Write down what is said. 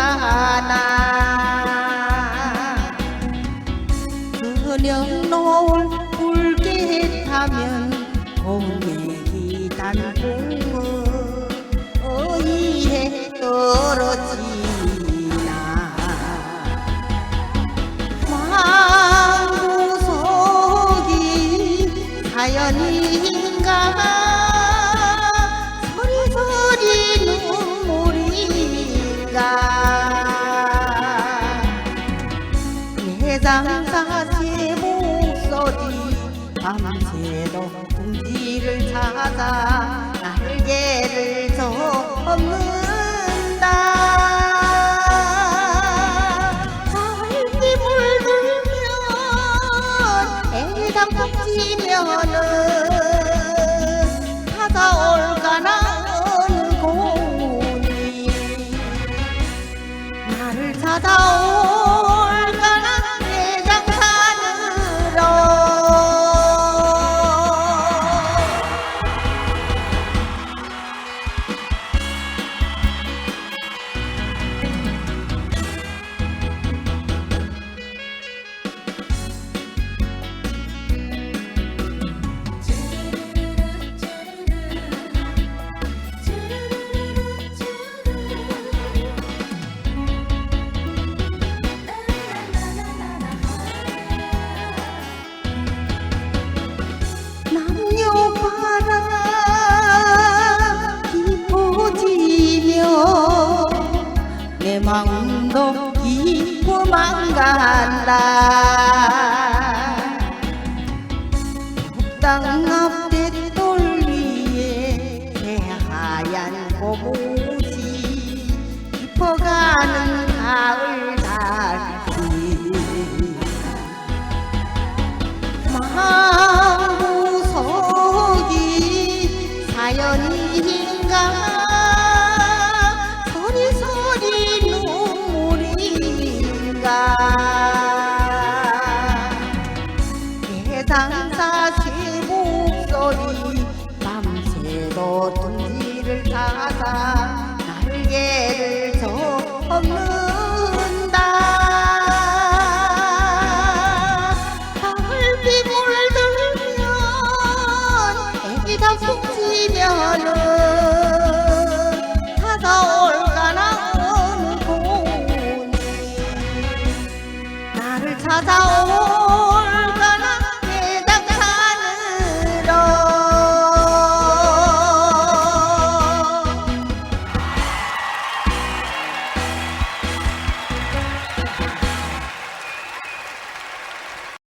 가나. 그냥 널 울게 하면 공백이 단고 어이해 떨어지나. 망구석이 사연인가? God. 제 목소리. 밤새도 둥지를 찾아 날개를 접는다. 가을비 물들면 애당 벅지면은 찾아올까나 공이. 나를 찾아올 내 마음도 깊어만 간다. 땅 앞에 돌 위에 새하얀 고무시 깊어가는 가을 달빛. 마구석이 사연인가 눈물인가 대장사 제 목소리 밤새도 둥지를 찾아 날개를 접는다. 가을비 물들면 애기 다 속지면은